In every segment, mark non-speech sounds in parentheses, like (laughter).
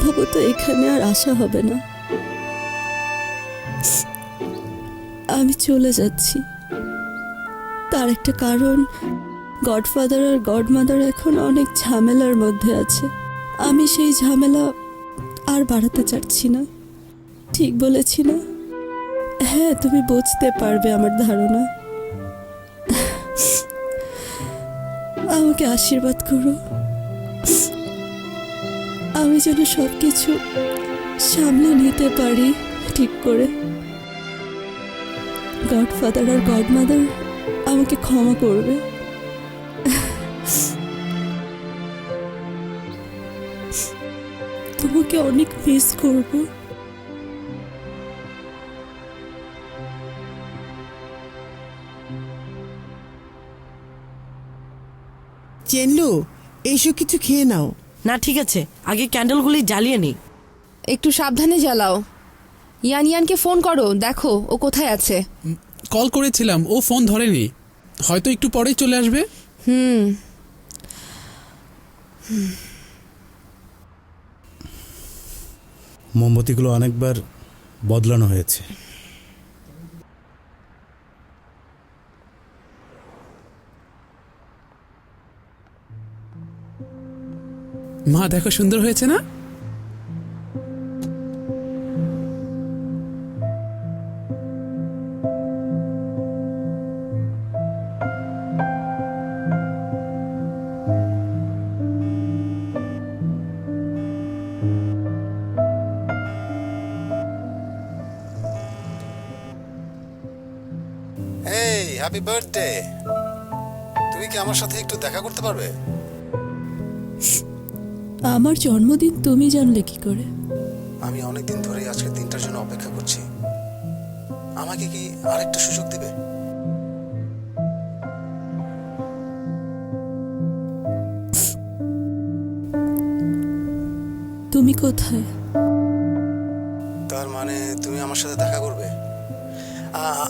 সম্ভবত এখানে আর আসা হবে না। আমি চলে যাচ্ছি। তার একটা কারণ, গডফাদার আর গডমাদার এখন অনেক ঝামেলার মধ্যে আছে। আমি সেই ঝামেলা আর বাড়াতে চাচ্ছি না। ঠিক বলেছি না? হ্যাঁ তুমি বুঝতে পারবে আমার ধারণা। আমাকে আশীর্বাদ করো। যেন সব কিছু সামলে নিতে পারি, ঠিক করে। গডফাদার আর গডমাদার আমাকে ক্ষমা করবে। তোমাকে অনেক মিস করব। চেনলু, এইসব কিছু খেয়ে নাও। না ঠিক আছে। আগে ক্যান্ডেলগুলি জ্বালিয়ে নি একটু সাবধানে জ্বালাও। ইয়ান ইয়ানকে ফোন করো দেখো ও কোথায় আছে। কল করেছিলাম ও ফোন ধরেনি। হয়তো একটু পরেই চলে আসবে। হুম। মোমবাতিগুলো অনেকবার বদলানো হয়েছে। মা, দেখো সুন্দর হয়েছে না? এই হ্যাপি বার্থডে তুমি কি আমার সাথে একটু দেখা করতে পারবে? আমার জন্মদিন তুমি জানলে কি করে? আমি অনেক দিন ধরেই আজকের দিনটার জন্য অপেক্ষা করছি। আমাকে কি আরেকটা সুযোগ দিবে? তুমি কোথায়? তার মানে তুমি আমার সাথে দেখা করবে।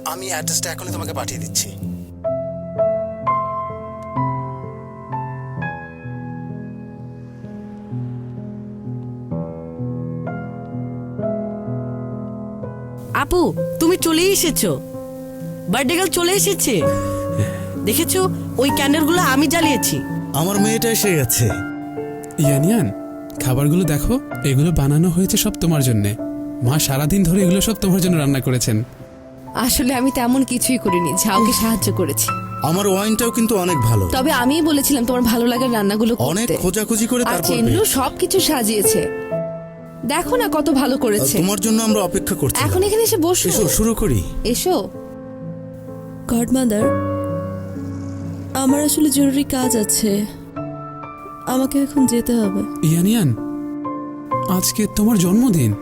আমি অ্যাড্রেসটা এখনই তোমাকে পাঠিয়ে দিচ্ছি। চলেই এসেছ? বার্থডে গার্ল চলে এসেছে? দেখেছ ওই ক্যান্ডেলগুলো আমি জ্বালিয়েছি। আমার মেয়েটা এসে গেছে। ইয়ান ইয়ান খাবারগুলো দেখো এগুলো বানানো হয়েছে সব তোমার জন্যে। মা সারাদিন ধরে এগুলো সব তোমার জন্য রান্না করেছেন। আসলে আমি তেমন কিছুই করিনি ঝাউকে সাহায্য করেছি। আমার ওয়াইনটাও কিন্তু অনেক ভালো। তবে আমিই বলেছিলাম তোমার ভালো লাগার রান্নাগুলো অনেক খোঁজাখুঁজি করে আর তারপর চেন্নু সবকিছু সাজিয়েছে। দেখো না কত ভালো করেছে। তোমার জন্য আমরা অপেক্ষা করছি এখন এখানে এসে বসো। এসো শুরু করি। এসো। গডমাদার আমার আসলে জরুরি কাজ আছে। আমাকে এখন যেতে হবে। ইয়ান ইয়ান আজকে তোমার জন্মদিন।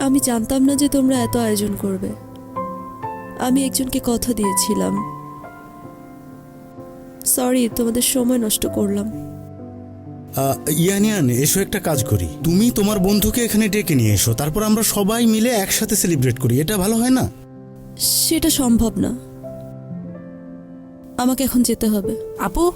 আমি জানতাম না যে তোমরা এত আয়োজন করবে। আমি একজনকে কথা দিয়েছিলাম। সরি তোমাদের সময় নষ্ট করলাম। ইয়ানিয়ান এসো একটা কাজ করি। তুমি তোমার বন্ধুকে এখানে ডেকে নিয়ে এসো তারপর আমরা সবাই মিলে একসাথে সেলিব্রেট করি। এটা ভালো হয় না? সেটা সম্ভব না। আমাকে এখন যেতে হবে। আপু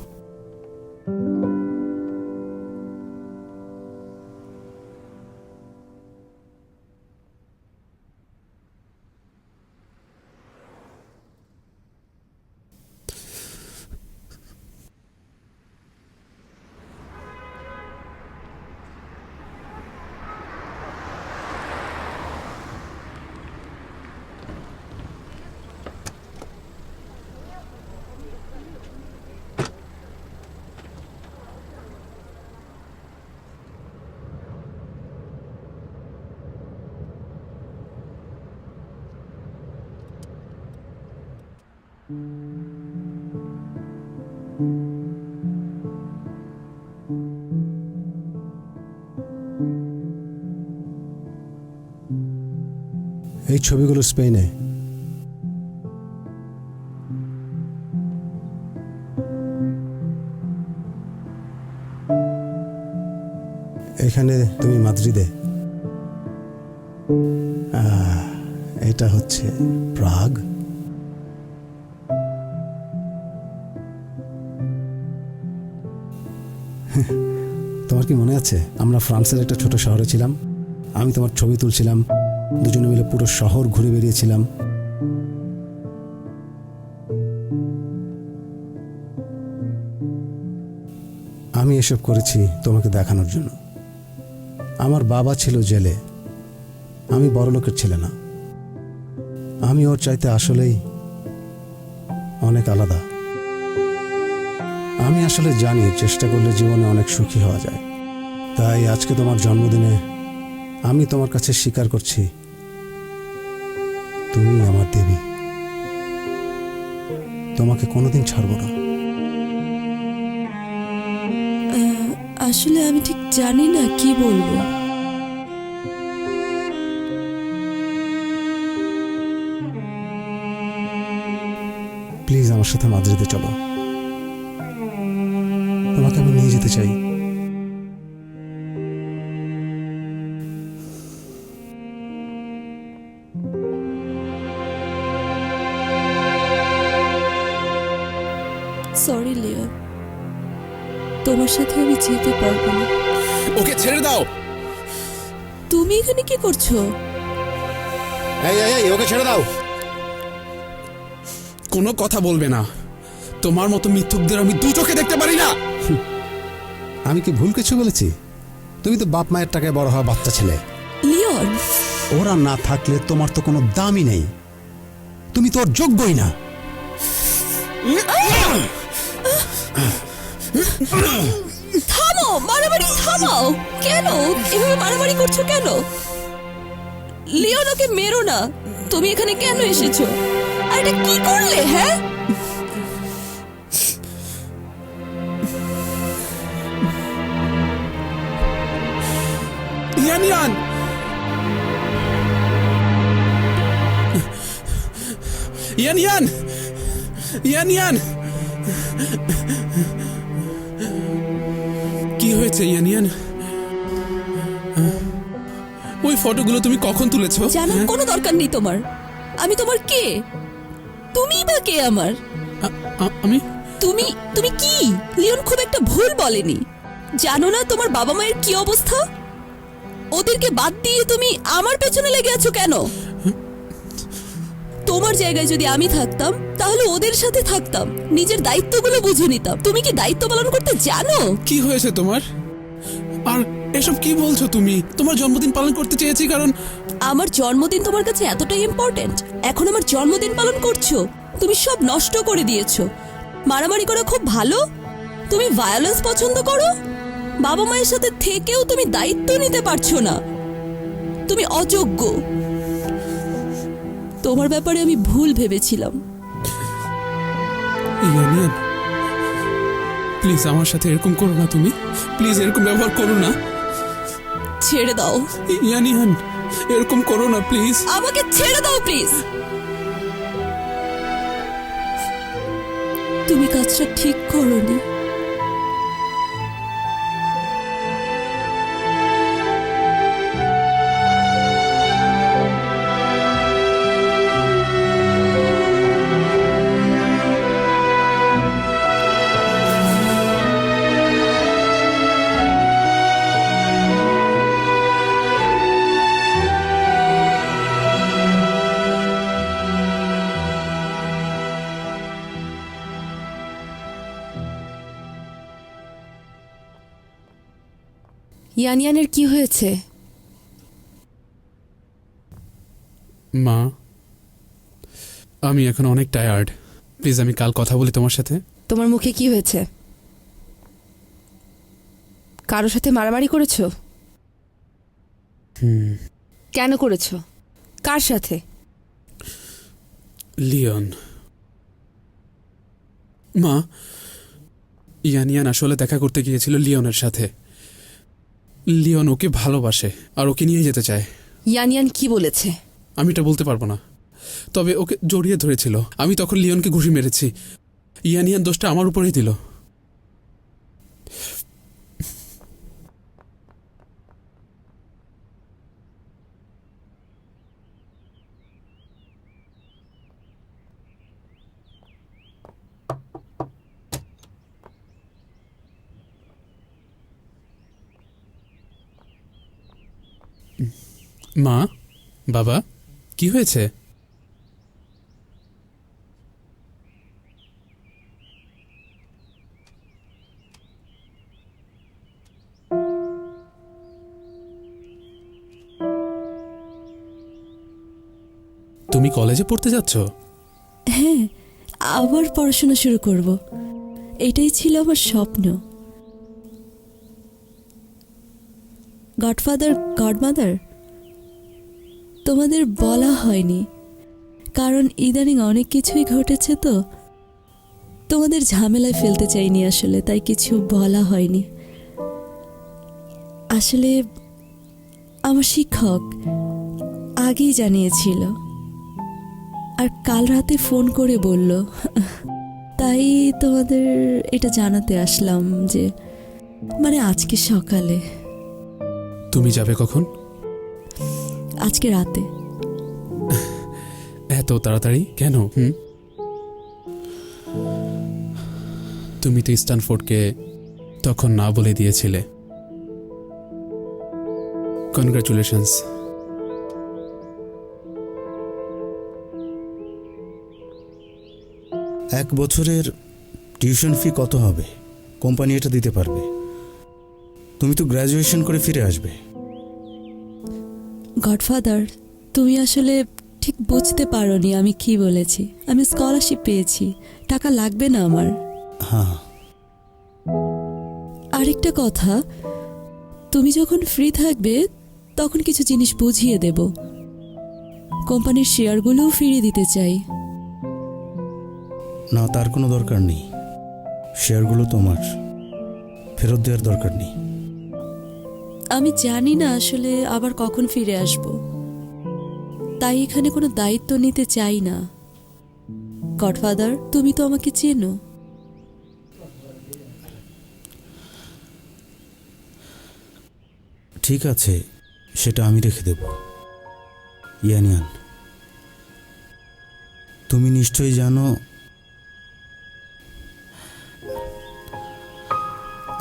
এই ছবিগুলো স্পেনে। এখানে তুমি মাদ্রিদে। এটা হচ্ছে প্রাগ। কি মনে আছে? আমরা ফ্রান্সের একটা ছোট শহরে ছিলাম। আমি তোমার ছবি তুলছিলাম। দুজনে মিলে পুরো শহর ঘুরে বেরিয়েছিলাম আমি এসব করেছি তোমাকে দেখানোর জন্য। আমার বাবা ছিল জেলে। আমি বড়লোকের ছেলে না। আমি ওর চাইতে আসলেই অনেক আলাদা। আমি আসলে জানি, চেষ্টা করলে জীবনে অনেক সুখী হওয়া যায়। তাই আজকে তোমার জন্মদিনে আমি তোমার কাছে স্বীকার করছি তুমি আমার দেবী। তোমাকে কোনোদিন ছাড়বো না। আসলে আমি ঠিক জানি না কি বলব। প্লিজ আমার সাথে মাদ্রিদে চলো। তোমাকে আমি নিয়ে যেতে চাই। সরি তোমার সাথে আমি যেতে পারব না। ওকে ছেড়ে দাও! তুমি এখানে কি করছ? এই এই এই ওকে ছেড়ে দাও! কোনো কথা বলবে না। তোমার মতো মিথ্যুকদের আমি দু চোখে দেখতে পারি না! আমি কি ভুল কিছু বলেছি? তুমি তো বাপ মায়ের টাকায় বড় হওয়া বাচ্চা ছেলে। লিওন! ওরা না থাকলে তোমার তো কোনো দামই নেই। তুমি তো ওর যোগ্যই না। থামো, মারামারি থামাও কেন? এভাবে মারামারি করছ কেন? লিওন মেরো না। তুমি এখানে কেন এসেছ? আর এটা কি করলে হ্যাঁ? ইয়ান ইয়ান ইয়ান ইয়ান ইয়ান ইয়ান কি হয়েছে ইয়ান ইয়ান ওই ফটোগুলো তুমি কখন তুলেছো? জানার হ্যাঁ? কোনো দরকার নেই তোমার। আমি তোমার কে? তুমি বা কে আমার? আমি? তুমি তুমি কি? লিওন খুব একটা ভুল বলেনি। জানো না তোমার বাবা মায়ের কি অবস্থা? ওদেরকে বাদ দিয়ে তুমি আমার পেছনে লেগে আছো কেন? তোমার জায়গায় যদি আমি থাকতাম তাহলে ওদের সাথে থাকতাম। নিজের দায়িত্বগুলো বুঝে নিতাম। তুমি কি দায়িত্ব পালন করতে জানো? কি হয়েছে তোমার? আর এসব কি বলছো তুমি? তোমার জন্মদিন পালন করতে চেয়েছি কারণ আমার জন্মদিন তোমার কাছে এতটাই ইম্পর্ট্যান্ট এখন আমার জন্মদিন পালন করছ? তুমি সব নষ্ট করে দিয়েছ। মারামারি করা খুব ভালো? তুমি ভায়োলেন্স পছন্দ করো? বাবা মায়ের সাথে থেকেও তুমি দায়িত্ব নিতে পারছ না। তুমি অযোগ্য। তোমার ব্যাপারে আমি ভুল ভেবেছিলাম। ইয়ানিয়ান প্লিজ আমার সাথে এরকম করো না তুমি। প্লিজ এরকম ব্যবহার করো না। ছেড়ে দাও। ইয়ানিয়ান এরকম করো না প্লিজ। আমাকে ছেড়ে দাও প্লিজ। তুমি কাজটা ঠিক করনি। ইয়ানিয়ানের কি হয়েছে? মা আমি এখন অনেক টায়ার্ড প্লিজ আমি কাল কথা বলি তোমার সাথে। তোমার মুখে কি হয়েছে? কারোর সাথে মারামারি করেছ? হুম। কেন করেছ? কার সাথে? লিওন। মা ইয়ানিয়ান আসলে দেখা করতে গিয়েছিল লিওনের সাথে। লিওন ওকে ভালোবাসে আর ওকে নিয়ে যেতে চায়। ইয়ানিয়ান কি বলেছে? আমি এটা বলতে পারব না। তবে ওকে জড়িয়ে ধরেছিল। আমি তখন লিওনকে ঘুষি মেরেছি। ইয়ানিয়ান দোষটা আমার উপরেই দিল। মা, বাবা, কি হয়েছে? তুমি কলেজে পড়তে যাচ্ছ? হ্যাঁ আবার পড়াশোনা শুরু করব। এটাই ছিল আমার স্বপ্ন। গডফাদার গডমাদার তোমাদের বলা হয়নি। কারণ ইদানিং অনেক কিছুই ঘটেছে তো। তোমাদের ঝামেলায় ফেলতে চাইনি আসলে, তাই কিছু বলা হয়নি। আসলে আমার শিক্ষক আগেই জানিয়েছিল। আর কাল রাতে ফোন করে বলল। তাই তোমাদের এটা জানাতে আসলাম যে মানে আজকে সকালে। তুমি যাবে কখন? আজকে রাতে। এত তাড়াতাড়ি? কেন? হুম। তুমি তো স্ট্যানফোর্ডকে তখন না বলে দিয়েছিলে। কনগ্রাচুলেশনস এক বছরের টিউশন ফি কত হবে? কোম্পানি এটা দিতে পারবে। তুমি তো গ্র্যাজুয়েশন করে ফিরে আসবে। গডফাদার তুমি আসলে ঠিক বুঝতে পারোনি আমি কি বলেছি। আমি স্কলারশিপ পেয়েছি টাকা লাগবে না আমার। হ্যাঁ। আরেকটা কথা তুমি যখন ফ্রি থাকবে তখন কিছু জিনিস বুঝিয়ে দেব। কোম্পানির শেয়ারগুলোও ফিরিয়ে দিতে চাই। না তার কোনো দরকার নেই। শেয়ারগুলো তোমার। ফেরত দেওয়ার দরকার নেই। আমি জানি না আসলে আবার কখন ফিরে আসব। তাই এখানে কোনো দায়িত্ব নিতে চাই না। গডফাদার, তুমি তো আমাকে চেনো। ঠিক আছে, সেটা আমি রেখে দেব। ইয়ানিয়ান, তুমি নিশ্চয়ই জানো,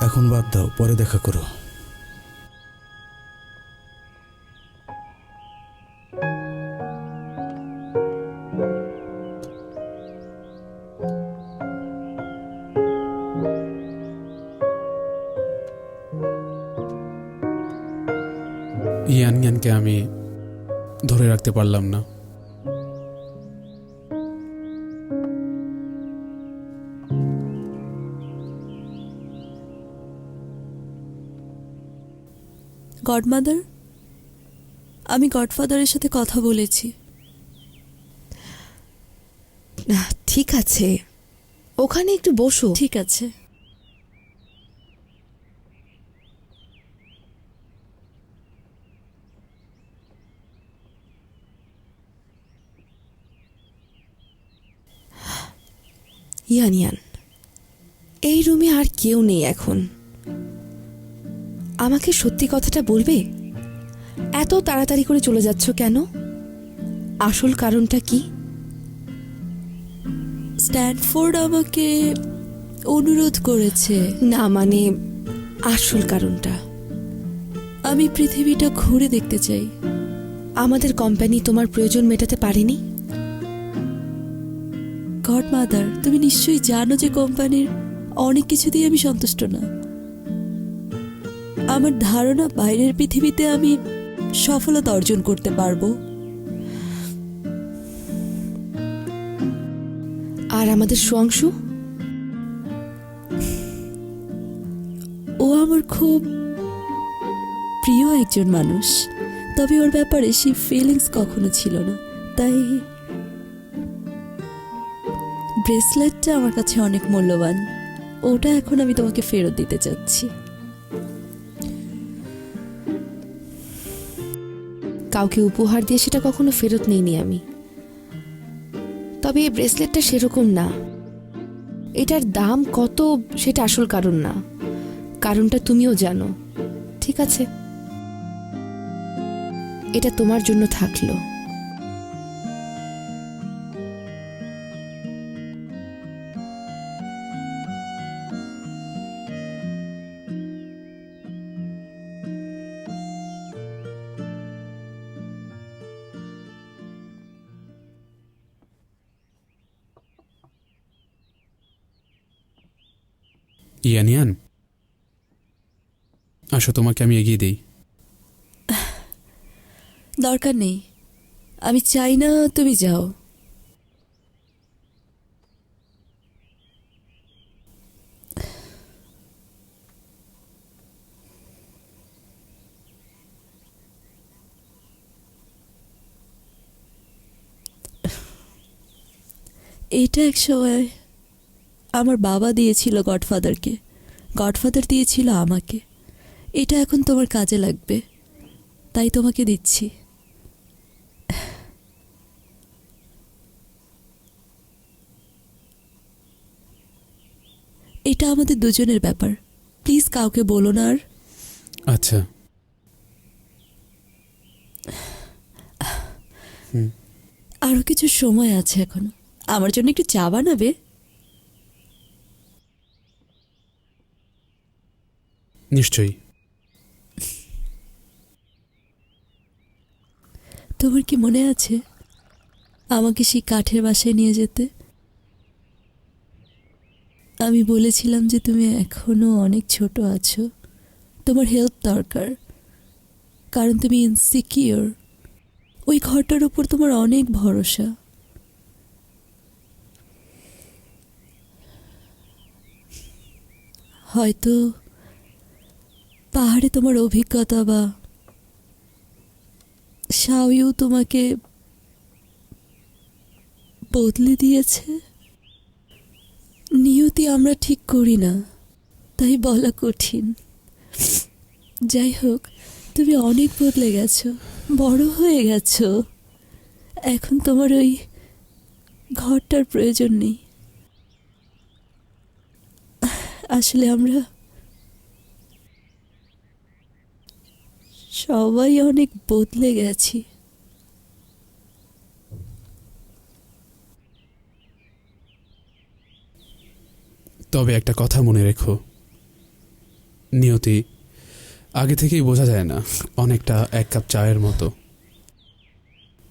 এখন বাদ দাও, পরে দেখা করো। পারলাম না। গডমাদার আমি গডফাদারের সাথে কথা বলেছি। না ঠিক আছে। ওখানে একটু বসো। ঠিক আছে। ইয়ানিয়ান এই রুমে আর কেউ নেই এখন। আমাকে সত্যি কথাটা বলবে? এত তাড়াতাড়ি করে চলে যাচ্ছ কেন? আসল কারণটা কি? স্ট্যানফোর্ড আমাকে অনুরোধ করেছে। না মানে আসল কারণটা। আমি পৃথিবীটা ঘুরে দেখতে চাই। আমাদের কোম্পানি তোমার প্রয়োজন মেটাতে পারেনি? গড মাদার তুমি নিশ্চয়ই জানো যে কোম্পানির অনেক কিছু দিয়ে আমি সন্তুষ্ট না। আমার ধারণা বাইরের পৃথিবীতে আমি সফলতা অর্জন করতে পারব। আর আমাদের সুয়াংশু? ও আমার খুব প্রিয় একজন মানুষ তবে ওর ব্যাপারে সেই ফিলিংস কখনো ছিল না তাই ব্রেসলেটটা আমার কাছে অনেক মূল্যবান। ওটা এখন আমি তোমাকে ফেরত দিতে চাচ্ছি। কাউকে উপহার দিয়ে সেটা কখনো ফেরত নেইনি আমি। তবে এই ব্রেসলেটটা সেরকম না। এটার দাম কত সেটা আসল কারণ না। কারণটা তুমিও জানো। ঠিক আছে? এটা তোমার জন্য থাকল। ইয়ানিয়ান আসো, তোমাকে আমি এগিয়ে দিই। দরকার নেই। আমি চাই না তুমি যাও। এটা এক সময় আমার বাবা দিয়েছিল গডফাদারকে। গডফাদার দিয়েছিল আমাকে। এটা এখন তোমার কাজে লাগবে। তাই তোমাকে দিচ্ছি। এটা আমাদের দুজনের ব্যাপার। প্লিজ কাউকে বলো না আর। আচ্ছা। আরও কিছু সময় আছে এখন। আমার জন্য একটু চা বানাবে? নিশ্চয়ই। তোমার কি মনে আছে আমাকে সেই কাঠের বাসায় নিয়ে যেতে? আমি বলেছিলাম যে তুমি এখনও অনেক ছোট আছো। তোমার হেল্প দরকার, কারণ তুমি ইনসিকিওর ওই ঘরটার উপর তোমার অনেক ভরসা। হয়তো পাহাড়ে তোমার অভিজ্ঞতা বা শাওইও তোমাকে বদলে দিয়েছে? নিয়তি আমরা ঠিক করি না, তাই বলা কঠিন। যাই হোক, তুমি অনেক বদলে গেছো, বড় হয়ে গেছো। এখন তোমার ওই ঘরটার প্রয়োজন নেই। আসলে আমরা সবাই অনেক বদলে গেছি। তবে একটা কথা মনে রেখো। নিয়তি, আগে থেকেই বোঝা যায় না, অনেকটা এক কাপ চায়ের মতো।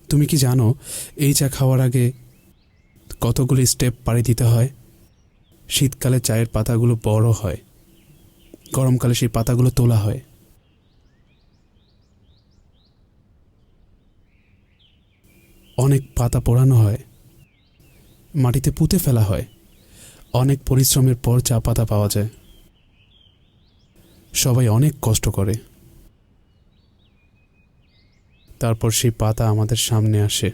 তুমি কি জানো, এই চা খাওয়ার আগে কতগুলি স্টেপ পাড়ি দিতে হয়? শীতকালে চায়ের পাতাগুলো বড় হয়, গরমকালে সেই পাতাগুলো তোলা হয়। অনেক পাতা পোড়ানো হয়, মাটিতে পুঁতে ফেলা হয়, অনেক পরিশ্রমের পর চা পাতা পাওয়া যায়। সবাই অনেক কষ্ট করে। তারপর সেই পাতা আমাদের সামনে আসে।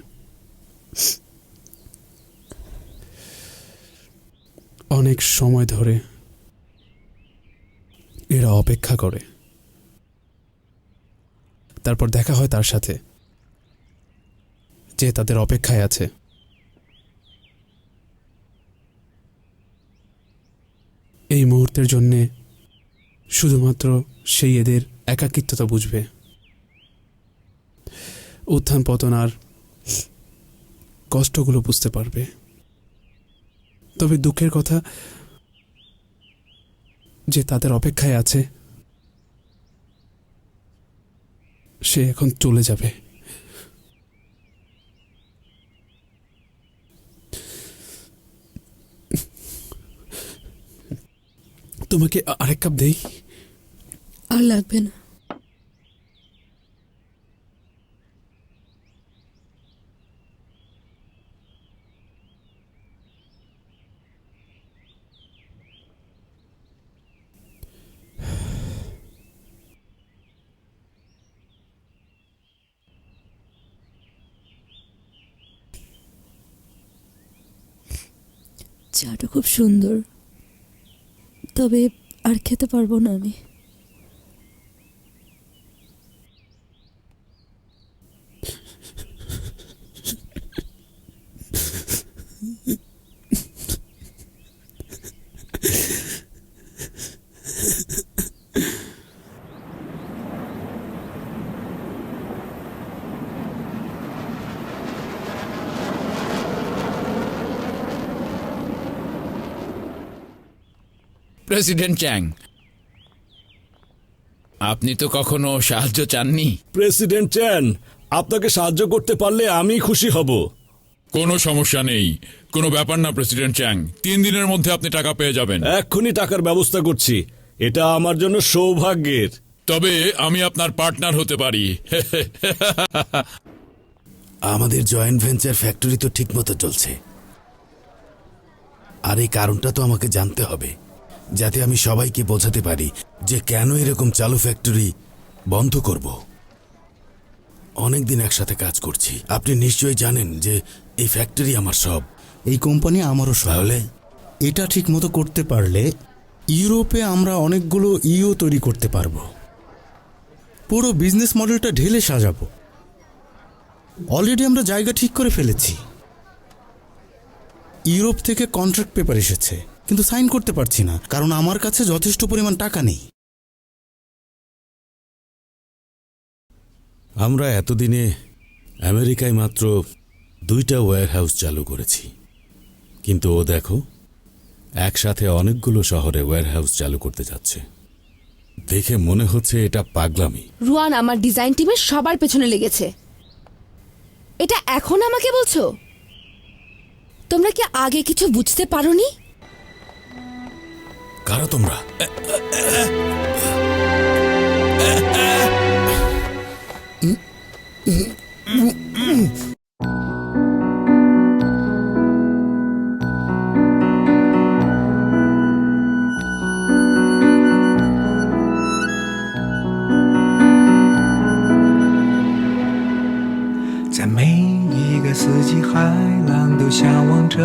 অনেক সময় ধরে এরা অপেক্ষা করে। তারপর দেখা হয় তার সাথে। যে তাদের অপেক্ষায় আছে। এই মুহূর্তের জন্যে শুধুমাত্র সেই এদের একাকিত্বতা বুঝবে। উত্থান পতন আর কষ্টগুলো বুঝতে পারবে। তবে দুঃখের কথা, যে তাদের অপেক্ষায় আছে, সে এখন চলে যাবে। তোমাকে আরেক কাপ দেই? আর লাগবে না। চাটা খুব সুন্দর। তবে আর খেতে পারব না আমি। প্রেসিডেন্ট চ্যাং আপনি তো কখনো সাহায্য চাননি? প্রেসিডেন্ট চ্যান আপনাকে সাহায্য করতে পারলে আমি খুশি হব। কোনো সমস্যা নেই। কোনো ব্যাপার না প্রেসিডেন্ট চ্যাং তিন দিনের মধ্যে আপনি টাকা পেয়ে যাবেন। এক্ষুনি টাকার ব্যবস্থা করছি। এটা আমার জন্য সৌভাগ্যের। তবে আমি আপনার পার্টনার হতে পারি। (laughs) আমাদের জয়েন্ট ভেঞ্চার ফ্যাক্টরি তো ঠিকমতো চলছে। আর এই কারণটা তো আমাকে জানতে হবে। যাতে আমি সবাইকে বোঝাতে পারি যে কেন এরকম চালু ফ্যাক্টরি বন্ধ করব। অনেকদিন একসাথে কাজ করছি। আপনি নিশ্চয়ই জানেন যে এই ফ্যাক্টরি আমার সব। এই কোম্পানি আমারও সব। তাহলে? এটা ঠিক মতো করতে পারলে ইউরোপে আমরা অনেকগুলো ইও তৈরি করতে পারব। পুরো বিজনেস মডেলটা ঢেলে সাজাবো। অলরেডি আমরা জায়গা ঠিক করে ফেলেছি। ইউরোপ থেকে কন্ট্রাক্ট পেপার এসেছে। কিন্তু সাইন করতে পারছি না কারণ আমার কাছে যথেষ্ট পরিমাণ টাকা নেই। আমরা এতদিনে আমেরিকায় মাত্র দুইটা ওয়্যার হাউস চালু করেছি। কিন্তু ও দেখো একসাথে অনেকগুলো শহরে ওয়্যার হাউস চালু করতে যাচ্ছে। দেখে মনে হচ্ছে এটা পাগলামি। রুয়ান আমার ডিজাইন টিমের সবার পেছনে লেগেছে। এটা এখন আমাকে বলছো? তোমরা কি আগে কিছু বুঝতে পারোনি? কারা তোমরা 在每一个四季，海浪都向往着